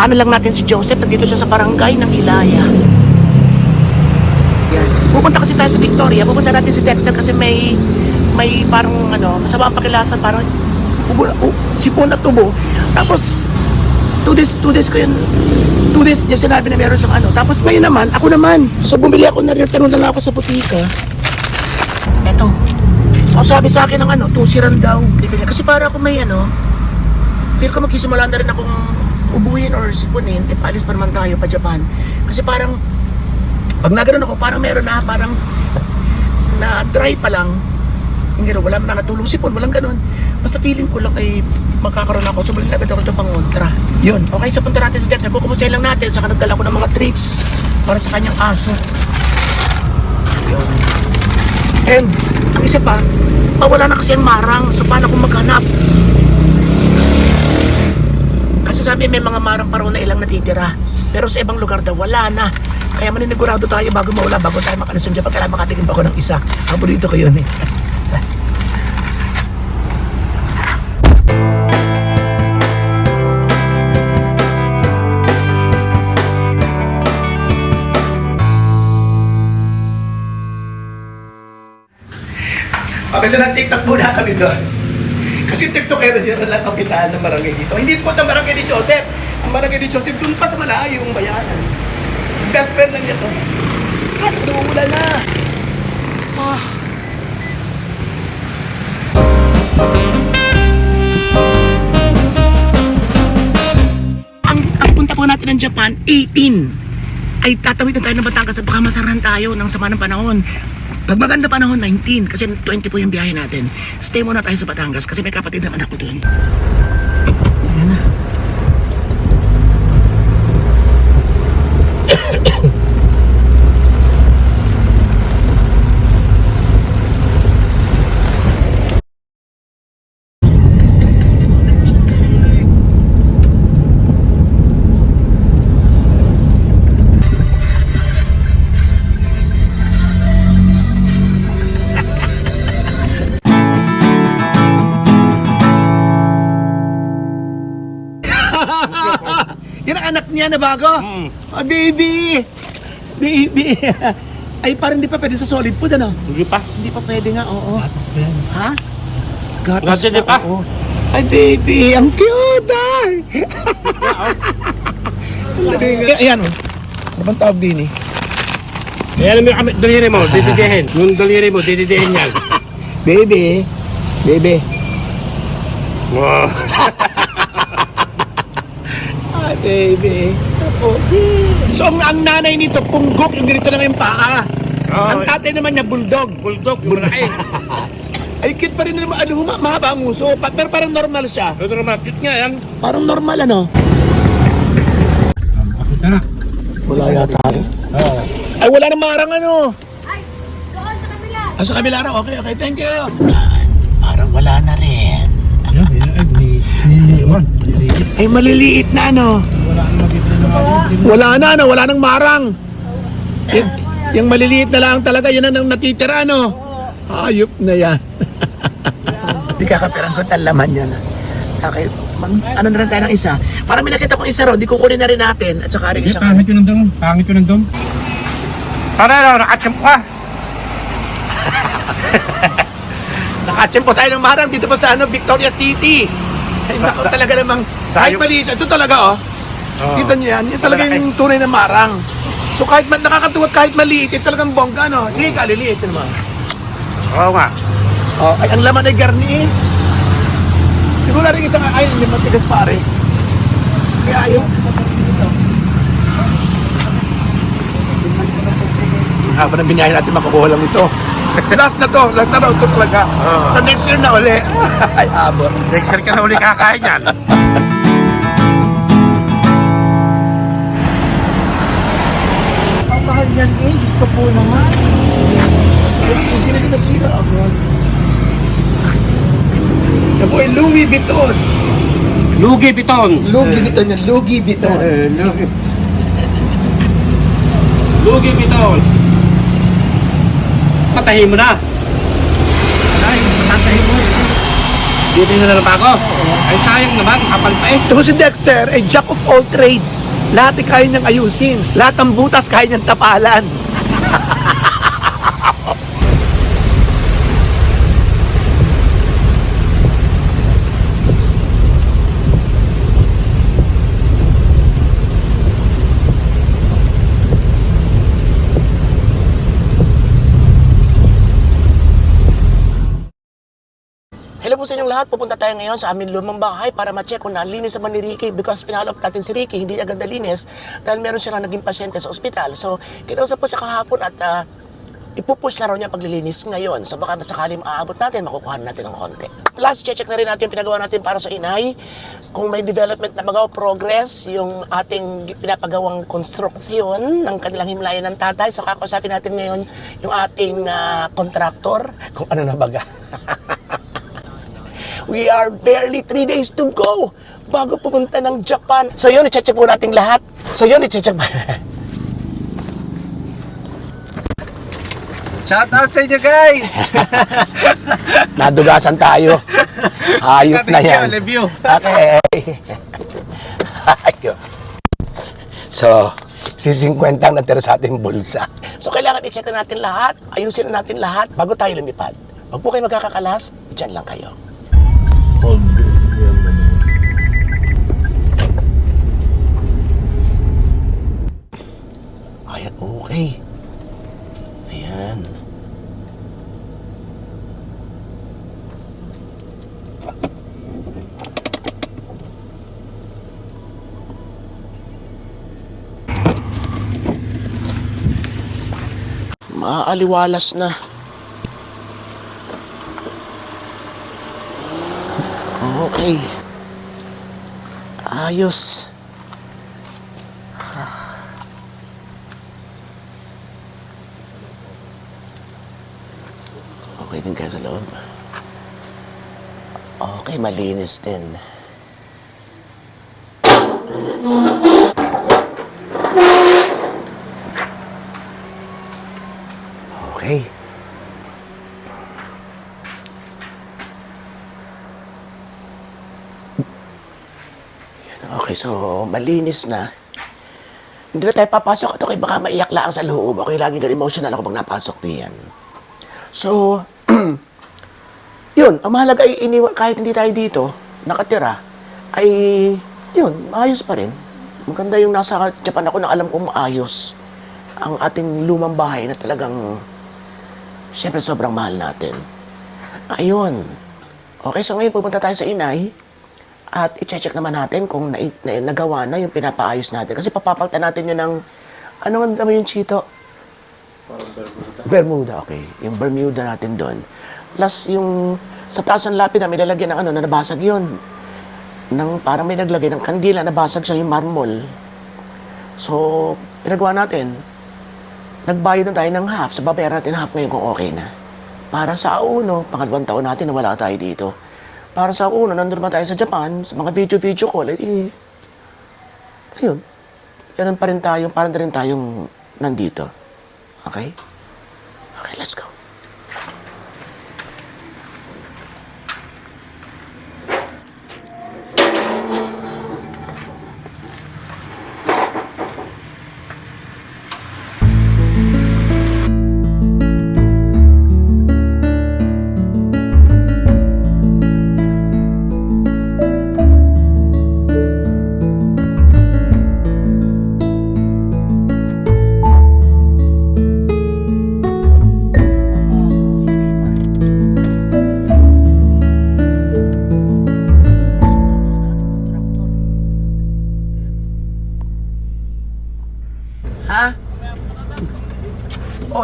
Daanan lang natin si Joseph. Nandito siya sa barangay ng Ilaya. Yan. Pupunta kasi tayo sa Victoria. Pupunta natin si Dexter kasi may may parang ano, masama ang pakilasan. Parang ubo, uh, sipon at tubo. Tapos, two days, two days ko yun, two days niya sinabi na meron siyang ano. Tapos ngayon naman, ako naman. So bumili ako na rin, tanong lang ako sa butika. Eto. So sabi sa akin ng ano, tusiran daw. Kasi para ako may ano, feel ko magsisimula na rin akong ubuhin or sipunin, if alis pa naman tayo pa Japan. Kasi parang, pag nagano'n ako, parang meron na, parang na dry pa lang. Yung gano'n, wala na natulong sipon, walang gano'n. Basta feeling ko lang ay magkakaroon ako. So, balik agad ako ito pang ultra. Yun. Okay, so punta natin sa Jackson. Kukumustahin lang natin. Saka nagdala ko ng mga tricks para sa kanyang aso. Yun. And, ang isa pa, mawala na kasi ang marang. So, paano kung maghanap? Kasi sabi may mga marang pa raw na ilang natitira. Pero sa ibang lugar daw, wala na. Kaya maninigurado tayo bago mawala, bago tayo makalis ng Japan. Kailangan makatingin pa ako ng isa. Paborito ko yun eh. Okay, so nag-tiktok muna kami doon. Kasi tiktokero dyan na kapitaan ng barangay dito. Hindi po ang barangay ni Joseph. Ang barangay ni Joseph, doon pa sa malayo yung bayanan. Best friend lang niya to. Ah, umuulan na. Ah. Ang, ang punta po natin ng Japan, 18 ay tatawid na tayo ng Batangas at baka masaran tayo ng sama ng panahon. Pag maganda panahon, 19. Kasi 20 po yung biyahe natin. Stay muna tayo sa Batangas kasi may kapatid naman ako doon. Yan ang anak niya na bago? Ah, baby! Baby! Ay, parang hindi pa pwede sa solid food, ano? Hindi pa. Hindi pa pwede nga, oo. Ha? Gatas din pa? oo. Ay, baby! Ang cute, ay! Ayan, oh. Ano bang tawag din, eh? Ayan mo yung kami- daliri mo, dididihin. Yung daliri mo, dididihin yan. Baby! Baby! Wow. Baby. Ako. So, ang, ang nanay nito, punggok, yung ganito lang yung paa. Oo. Ang tatay naman niya, bulldog. Bulldog, yung malaki. Ay, cute pa rin naman. Ano, huma- mahaba ang uso. Pa- pero parang normal siya. Ito naman, cute nga yan. Parang normal, ano? Wala yata. Oo. Ay, wala nang marang, ano? Ay, doon sa kabila. Ah, sa kabila raw. Okay, okay. Thank you. Parang wala na rin. Yan, yan, ay, ni, ni, ni, Ay, maliliit na, ano? Wala na, ano? Wala nang marang. Yung, yung maliliit na lang talaga, yan ang natitira, ano? Hayop na yan. Hindi kakapiran ko ang laman yan. Okay, mag, ano na rin tayo ng isa. Para may nakita kong isa ro, di kukunin na rin natin. At saka rin isang... pangit yun ng dom. Pangit yun ng dom. Para na, nakatsamp ka. Nakatsempo tayo ng marang dito pa sa ano, Victoria City. Naku, talaga namang, kahit Sayop. mali siya, ito talaga oh. Oo. Kita niyo yan, yan talaga yung tunay na marang. So kahit man nakakatuwat, kahit maliit, ito talagang bongga, no? Hindi ka liliit naman. Oo nga. Oh, ay, ang laman ay garni. Siguro rin isang, ay, hindi matigas pare. Kaya ayaw. Ang haba ng binyahin natin, makukuha lang ito. last na to, last na raw ito talaga. Oo. Sa next year na uli. ay, abo. Next year ka na uli kakain yan. Ang mahal niyan eh, Diyos ko po naman. Sila na sila agad. Yan po ay Louis Vuitton. Lugi Biton. Louis Vuitton yan, Louis Vuitton. Lugi. Lugi Biton. Patahin mo na. Ay, tatay mo. Dito na lang pa ako. Ay sayang naman, kapal pa eh. Ito si Dexter, a jack of all trades. Lahat ay kaya niyang ayusin. Lahat ng butas kaya niyang tapalan. Lahat. Pupunta tayo ngayon sa aming lumang bahay para ma-check kung nalinis naman ni Ricky because pinalop natin si Ricky, hindi agad nalinis dahil meron siya naging pasyente sa ospital. So, kinausap po siya kahapon at uh, ipupush na raw niya paglilinis ngayon. So, baka sakali maaabot natin, makukuha natin ng konti. Last, check na rin natin yung pinagawa natin para sa inay. Kung may development na magaw progress, yung ating pinapagawang konstruksyon ng kanilang himlayan ng tatay. So, kakausapin natin ngayon yung ating ah, kontraktor, kung ano na baga. We are barely three days to go bago pumunta ng Japan. So yun, i-check po natin lahat. So yun, i-check Shout out sa inyo guys! Nadugasan tayo. Hayop na yan. Okay. Ayun. So, si 50 ang natira sa ating bulsa. So, kailangan i-check na natin lahat. Ayusin na natin lahat bago tayo lumipad. Huwag po kayo magkakakalas. Diyan lang kayo. Ayan, okay. Ayan. Maaaliwalas na. Okay. Ayos. Okay din kayo sa loob. Okay, malinis din. Okay. Okay, so malinis na. Hindi na tayo papasok. Ito kay baka maiyak lang sa loob. Okay, lagi ganun emotional ako pag napasok diyan. So, yun, ang mahalaga ay iniwan, kahit hindi tayo dito, nakatira, ay, yun, maayos pa rin. Maganda yung nasa Japan ako na alam kong maayos ang ating lumang bahay na talagang, syempre sobrang mahal natin. Ayun. Okay, so ngayon pupunta tayo sa inay at i-check naman natin kung na, na- nagawa na yung pinapaayos natin. Kasi papapalitan natin yun ng, ano nga naman yung chito? Bermuda, okay. Yung Bermuda natin doon. Plus, yung sa taas ng lapid na may lalagyan ng ano, na nabasag yun. Nang, parang may naglagay ng kandila, nabasag siya yung marmol. So, pinagawa natin. Nagbayad na tayo ng half. Sa babayaran natin half ngayon kung okay na. Para sa uno, pangalawang taon natin na wala tayo dito. Para sa uno, nandun tayo sa Japan, sa mga video-video call, eh, ayun. Ganun pa rin tayo, parang rin tayong nandito. Okay? Okay, let's go.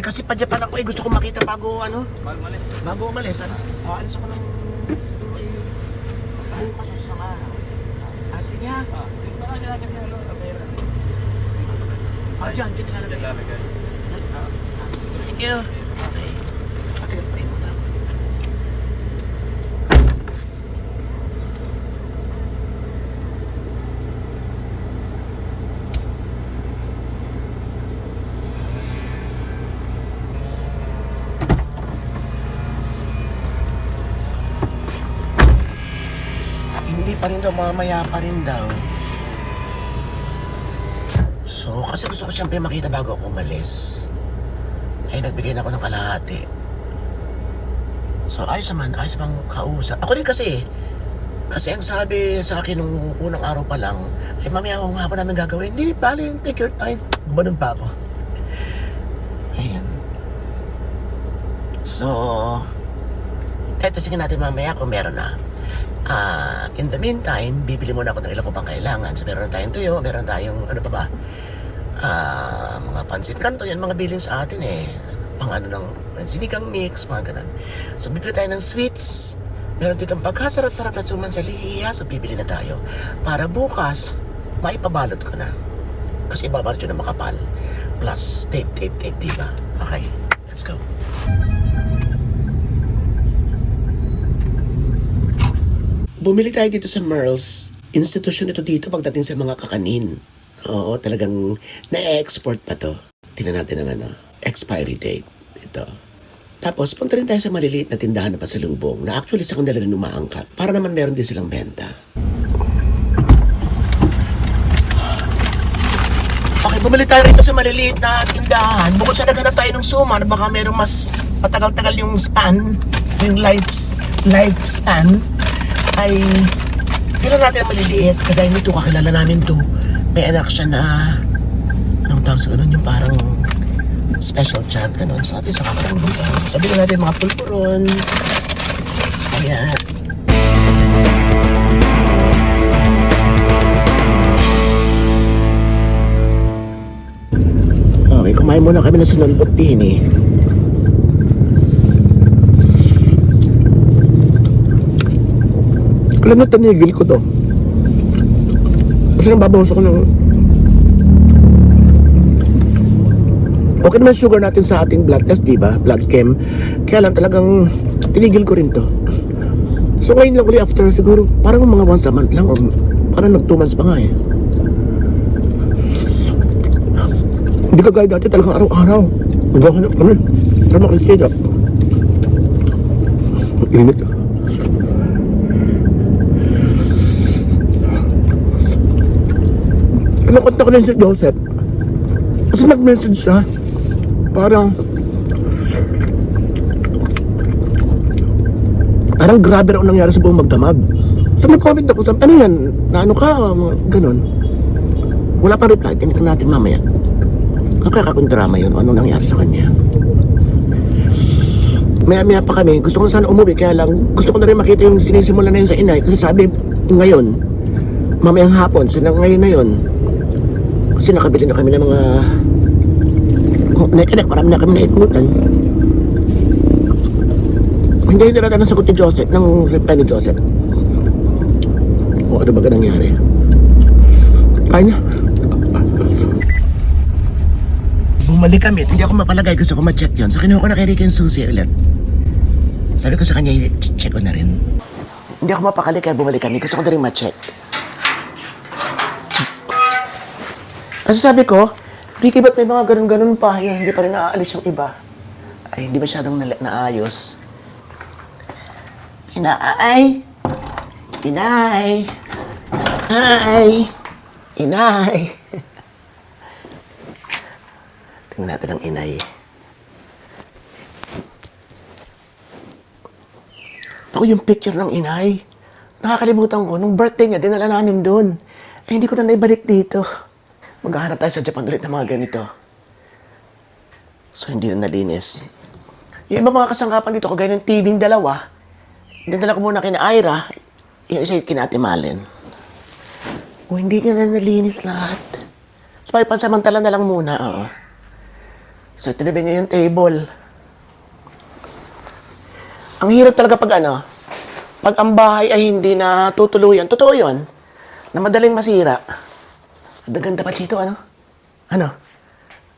Eh, kasi pa Japan ako eh. Gusto ko makita bago ano? Bago umalis. Bago umalis. Alis, ah, alis ako ng... Siguro eh. Bukas o sa araw. Ah, sige ha. Ah, dyan, dyan nilalagay. Ah, thank you. Pa rin daw, mamaya pa rin daw. So, kasi gusto ko siyempre makita bago ako umalis. Ay, nagbigay na ako ng kalahati. So, ayos naman, ayos bang kausap. Ako rin kasi, kasi ang sabi sa akin nung unang araw pa lang, ay mamaya akong hapon namin gagawin. Hindi, bali, take your time. Gumanon pa ako. Ayan. So, eto sige natin mamaya kung meron na. Ah, in the meantime, bibili muna ako ng ilang ko pang kailangan. So, meron na tayong tuyo, meron tayong, ano pa ba? Ah, mga pansit kanto, yan mga bilin sa atin eh. Pang ano ng sinigang mix, mga ganun. So, bibili tayo ng sweets. Meron ditong pagkasarap-sarap na suman sa lihiya, so bibili na tayo. Para bukas, maipabalot ko na. Kasi yun na makapal. Plus, tape, tape, tape, diba? Okay, let's go. Bumili tayo dito sa Merle's. Institusyon ito dito pagdating sa mga kakanin. Oo, talagang na-export pa to. Tingnan natin ang ano, expiry date. Ito. Tapos, punta rin tayo sa maliliit na tindahan na pasalubong na actually sa kanila rin umaangkat para naman meron din silang benta. Okay, bumili tayo rito sa maliliit na tindahan. Bukod sa naghanap tayo ng suma na baka merong mas matagal-tagal yung span, yung life, lifespan, ay Pero natin ang maliliit. Kagaya nito, kakilala namin to. May anak siya na... Anong tawag sa ganun? Yung parang special child, ganun. So, atin sa kamarang dito. Sabi na natin mga pulpuron. Ayan. Okay, kumain muna kami ng sinulbot din eh. Alam mo, tinigil ko to. Kasi nababawas ako ng... Okay naman sugar natin sa ating blood test, di ba? Blood chem. Kaya lang talagang tinigil ko rin to. So ngayon lang ulit after siguro, parang mga once a month lang or parang nag 2 months pa nga eh. Hindi ka gaya dati talagang araw-araw. Maghahanap kami. Para makikita. Ang init ah. Kinakot ko rin si Joseph. Kasi nag-message siya. Parang... Parang grabe raw nangyari sa buong magdamag. So nag-comment ako sa... Ano yan? Na ano ka? Mga Ganon. Wala pa reply. Tingnan natin mamaya. Nakakakundrama yun. Ano nangyari sa kanya. Maya-maya pa kami. Gusto ko na sana umuwi. Kaya lang gusto ko na rin makita yung sinisimula na yun sa inay. Kasi sabi ngayon, mamayang hapon. So na ngayon na yun, kasi nakabili na kami ng mga oh, Nekinek, marami na kami naikutan. Hindi hindi natin nasagot ni Joseph, ng reply ni Joseph. O ano ba ka nangyari? Kaya na. Bumalik kami, hindi ako mapalagay, gusto ko ma-check yun. So kinuha ko na kay Ricky yung susi ulit. Sabi ko sa kanya, check ko na rin. Hindi ako mapakali kaya bumalik kami, gusto ko na rin ma-check. Kasi sabi ko, Ricky, ba't may mga ganun-ganun pa? Yun, hindi pa rin naaalis yung iba. Ay, hindi masyadong na naayos. Inaay! Inay! Ay! Inay! Tingnan natin ang inay. Ako yung picture ng inay. Nakakalimutan ko, nung birthday niya, dinala namin doon. Eh, hindi ko na naibalik dito. Maghahanap tayo sa Japan ulit ng mga ganito. So, hindi na nalinis. Yung iba mga kasangkapan dito, kagaya ng TV yung dalawa, dinala ko muna kina Ira, yung isa yung kina Ate Malen. O, hindi niya na nalinis lahat. So, pansamantala na lang muna, oo. So, tinabi niya yung table. Ang hirap talaga pag ano, pag ang bahay ay hindi na tutuluyan. Totoo yun, na madaling masira. Ang ganda pa, Chito, ano? Ano?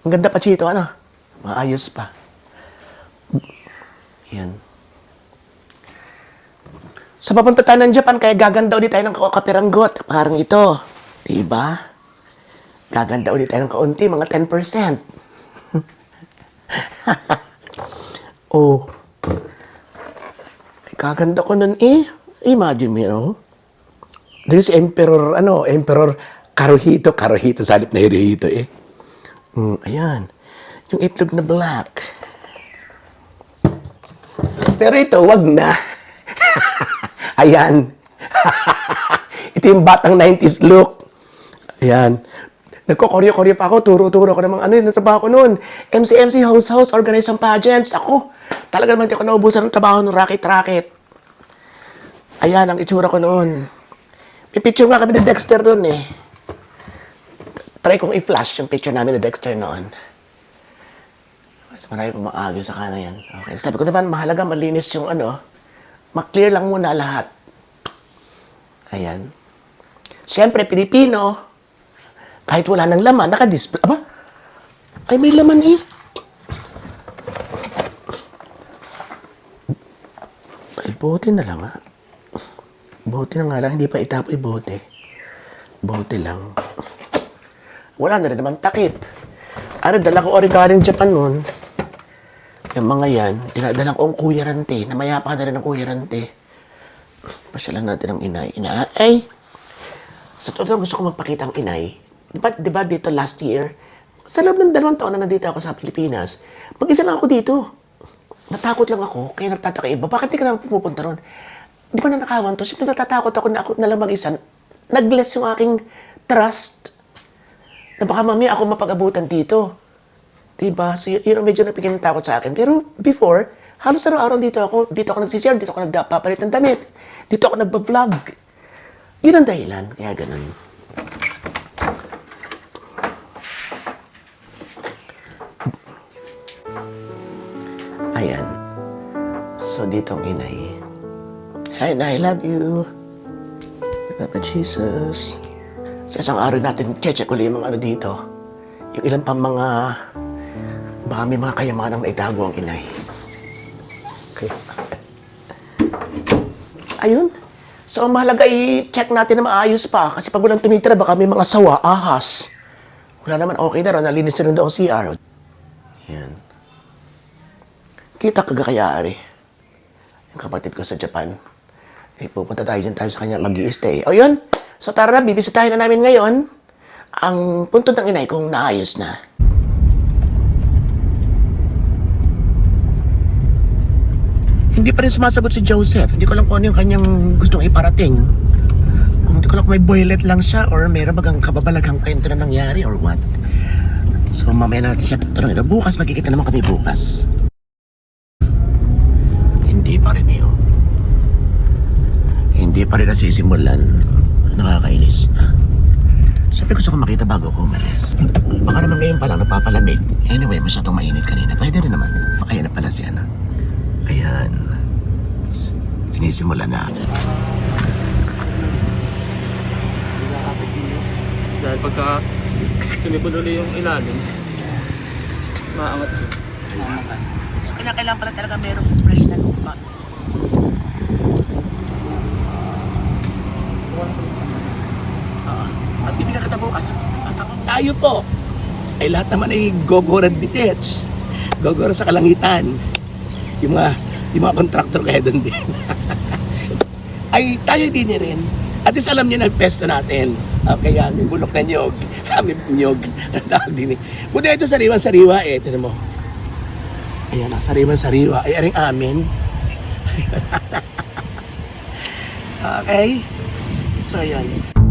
Ang ganda pa, Chito, ano? Maayos pa. Yan. Sa papunta tayo ng Japan, kaya gaganda ulit tayo ng kapiranggot. Parang ito. Diba? Gaganda ulit tayo ng kaunti, mga 10%. oh. Kaganda ko nun eh. Imagine mo, oh. Dito si Emperor, ano, Emperor Karuhito. Karuhito, sa halip na Hirohito eh. Mm, ayan. Yung itlog na black. Pero ito, wag na. ayan. ito yung batang 90s look. Ayan. Nagko-koryo-koryo pa ako, turo-turo ko ng mga ano yun, trabaho ko noon. MC-MC, host-host, organize ng pageants. Ako, talaga naman di ako naubusan ng trabaho ng racket-racket. Ayan ang itsura ko noon. May picture nga kami ni Dexter doon eh. Try kong i-flash yung picture namin ni Dexter noon. Mas marami pa maagyo sa kanan yan. Okay. Sabi ko naman, mahalaga malinis yung ano, maklear lang muna lahat. Ayan. Siyempre, Pilipino, kahit wala nang laman, naka-display. Aba? Ay, may laman eh. Ay, bote na lang ah. Bote na nga lang, hindi pa itapoy bote. Bote lang. Wala na rin naman takip. Ano, dala ko origami Japan noon. Yung mga yan, dinadala ko ang kuyarante. Namayapa na rin ang kuyarante. Pasyalan natin ang inay. Ina! Sa totoo gusto ko magpakita ang inay. Di ba, di ba dito last year, sa loob ng dalawang taon na nandito ako sa Pilipinas, mag-isa lang ako dito. Natakot lang ako, kaya nagtataka iba, bakit di ka naman pumupunta ron? Di ba na nakawan to? Simple natatakot ako na ako na lang mag-isa. Nag-less yung aking trust na baka mamaya ako mapag-abutan dito. Diba? So, y- yun ang medyo napigyan ng takot sa akin. Pero before, halos araw-araw dito ako, dito ako nagsisiyar, dito ako nagpapalit ng damit, dito ako nagba-vlog. Yun ang dahilan, kaya ganun. Ayan. So, dito ang inay. Hi, I love you. Papa Jesus. Sa isang araw natin, check ulit yung mga ano dito. Yung ilan pang mga, baka may mga kayamanang naitago ang inay. Okay. Ayun. So, ang mahalaga i-check natin na maayos pa. Kasi pag walang tumitira, baka may mga sawa, ahas. Wala naman, okay na rin. Nalinis na rin daw ang CR. Yan. Kita kagakayari. Yung kapatid ko sa Japan. Eh, pupunta tayo dyan tayo sa kanya mag stay O yun. So tara na, bibisitahin na namin ngayon ang puntod ng inay kung naayos na. Hindi pa rin sumasagot si Joseph. Hindi ko lang kung ano yung kanyang gustong iparating. Kung hindi ko lang kung may boylet lang siya or meron bagang kababalaghang kwento na nangyari or what. So mamaya natin siya tatanungin. Bukas, magkikita naman kami bukas. Hindi pa rin yun. Hindi pa rin nasisimulan. Nakakainis gusto ko makita bago ako umalis. Baka naman ngayon pa lang napapalamig. Anyway, masyadong mainit kanina. Pwede rin naman. Makaya na pala si Ana. Ayan. S- Sinisimula na. Dahil pagka sumipod ulit yung ilalim, maangat siya. So, kailangan pala talaga merong fresh na lupa. Oo. At bibigyan kita bukas. At ako, tayo po. Ay lahat naman ay gogoran detach. Gogoran sa kalangitan. Yung mga, yung mga contractor kaya doon din. ay tayo din rin. At least alam niya na pesto natin. Okay, yan. May bulok na nyog. may nyog. Ang tawag din eh. Buti ito sariwa-sariwa eh. Tinan mo. Ayan, na, sariwa-sariwa. Ay, aring amin. okay. So, ayan.